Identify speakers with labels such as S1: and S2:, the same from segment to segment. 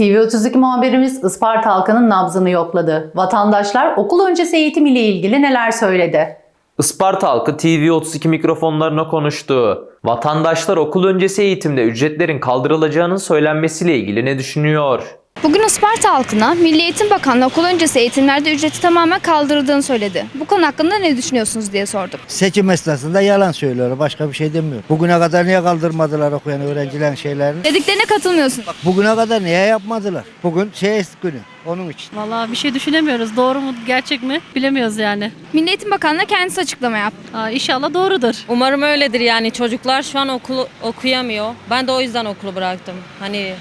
S1: TV32 muhabirimiz Isparta halkının nabzını yokladı. Vatandaşlar okul öncesi eğitim ile ilgili neler söyledi?
S2: Isparta halkı TV32 mikrofonlarına konuştu. Vatandaşlar okul öncesi eğitimde ücretlerin kaldırılacağının söylenmesiyle ilgili ne düşünüyor?
S3: Bugün Isparta halkına Milli Eğitim Bakanlığı okul öncesi eğitimlerde ücreti tamamen kaldırıldığını söyledi. Bu konu hakkında ne düşünüyorsunuz diye sorduk.
S4: Seçim esnasında yalan söylüyorlar. Başka bir şey demiyor. Bugüne kadar niye kaldırmadılar okuyan öğrencilerin şeylerini?
S3: Dediklerine katılmıyorsun.
S4: Bak bugüne kadar niye yapmadılar? Bugün şey günü. Onun için.
S5: Vallahi bir şey düşünemiyoruz. Doğru mu, gerçek mi bilemiyoruz yani.
S3: Milli Eğitim Bakanlığı kendisi açıklama yaptı.
S5: Aa, inşallah doğrudur.
S6: Umarım öyledir yani çocuklar şu an okulu okuyamıyor. Ben de o yüzden okulu bıraktım. Hani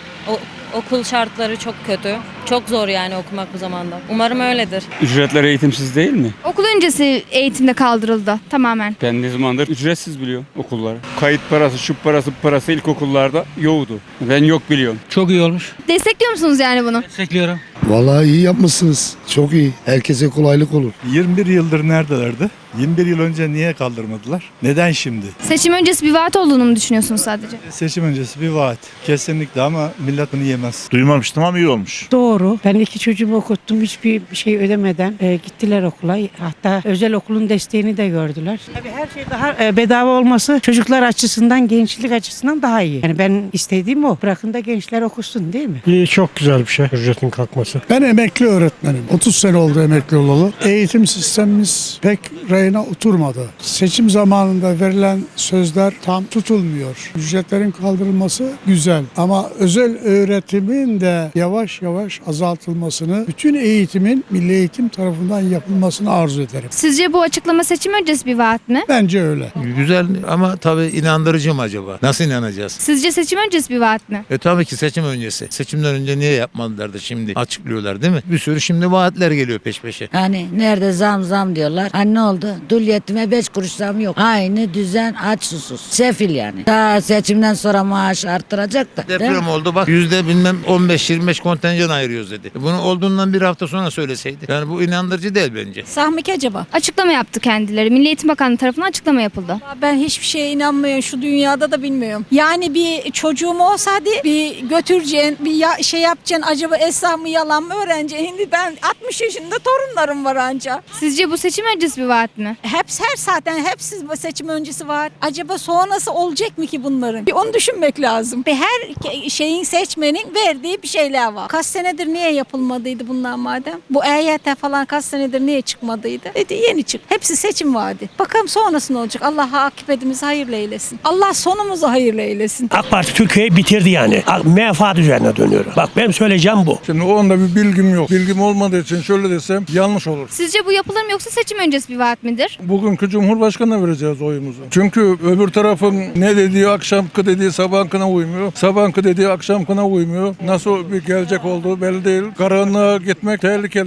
S6: okul şartları çok kötü. Çok zor yani okumak bu zamanda. Umarım öyledir.
S7: Ücretler eğitimsiz değil mi?
S3: Okul öncesi eğitimde kaldırıldı tamamen.
S7: Ben ne zamandır ücretsiz biliyorum okulları. Kayıt parası, şu parası, bu parası ilkokullarda yoktu. Ben yok biliyorum.
S8: Çok iyi olmuş.
S3: Destekliyor musunuz yani bunu?
S8: Destekliyorum.
S9: Vallahi iyi yapmışsınız. Çok iyi. Herkese kolaylık olur.
S10: 21 yıldır neredelerdi? 21 yıl önce niye kaldırmadılar? Neden şimdi?
S3: Seçim öncesi bir vaat olduğunu mu düşünüyorsunuz sadece?
S10: Seçim öncesi bir vaat. Kesinlikle ama millet bunu yemez.
S11: Duymamıştım ama iyi olmuş.
S12: Doğru. Ben iki çocuğumu okuttum. Hiçbir şey ödemeden e, gittiler okula. Hatta özel okulun desteğini de gördüler. Tabii her şey daha e, bedava olması çocuklar açısından, gençlik açısından daha iyi. Yani ben istediğim o. Bırakın da gençler okusun değil mi?
S9: İyi, çok güzel bir şey ücretin kalkması. Ben emekli öğretmenim. 30 sene oldu emekli olalı. Eğitim sistemimiz pek rayına oturmadı. Seçim zamanında verilen sözler tam tutulmuyor. Ücretlerin kaldırılması güzel ama özel öğretimin de yavaş yavaş azaltılmasını, bütün eğitimin milli eğitim tarafından yapılmasını arzu ederim.
S3: Sizce bu açıklama seçim öncesi bir vaat mi?
S9: Bence öyle.
S8: Güzel ama tabii inandırıcı mı acaba? Nasıl inanacağız?
S3: Sizce seçim öncesi bir vaat mi?
S8: E tabii ki seçim öncesi. Seçimden önce niye yapmadılar da şimdi açıklıyorlar değil mi? Bir sürü şimdi vaatler geliyor peş peşe.
S6: Hani nerede zam zam diyorlar. Hani ne oldu? Dul yetime 5 kuruş zam yok. Aynı düzen aç susuz. Sefil yani. Daha seçimden sonra maaş arttıracak da.
S8: Deprem oldu bak yüzde bilmem 15-25 kontenjan ayırıyoruz dedi. E Bunu olduğundan bir hafta sonra söyleseydi. Yani bu inandırıcı değil bence.
S5: Sahmik acaba?
S3: Açıklama yaptı kendileri. Milli Eğitim Bakanlığı tarafından açıklama yapıldı.
S5: Ben hiçbir şeye inanmıyorum. Şu dünyada da bilmiyorum. Yani bir çocuğum olsa hadi bir götüreceksin, bir ya- şey yapacaksın. Acaba esnaf mı yalan mı öğreneceksin? Şimdi ben 60 yaşında torunlarım var anca.
S3: Sizce bu seçim öncesi bir vaat mi?
S5: Hepsi her zaten hepsi bu seçim öncesi var. Acaba sonrası olacak mı ki bunların? Bir onu düşünmek lazım. Bir her şeyin seçmenin verdiği bir şeyler var. Kaç senedir niye yapılmadıydı bunlar madem? Bu EYT falan kaç senedir niye çıkmadıydı? Dedi yeni çık. Hepsi seçim vaadi. Bakalım sonrası ne olacak? Allah akıbetimizi hayırlı eylesin. Allah sonumuzu hayırlı eylesin.
S9: AK Parti Türkiye'yi bitirdi yani. Menfaat üzerine dönüyor. Bak benim söyleyeceğim bu.
S10: Şimdi o anda bir bilgim yok. Bilgim olmadığı için şöyle desem yanlış olur.
S3: Sizce bu yapılır mı yoksa seçim öncesi bir vaat midir?
S10: Bugünkü Cumhurbaşkanı'na vereceğiz oyumuzu. Çünkü öbür tarafın ne dediği akşamkı dediği sabahkına uymuyor. Sabahkı dediği akşamkına uymuyor. Nasıl bir gelecek olduğu belli değil. Karanlığa gitmek tehlikeli.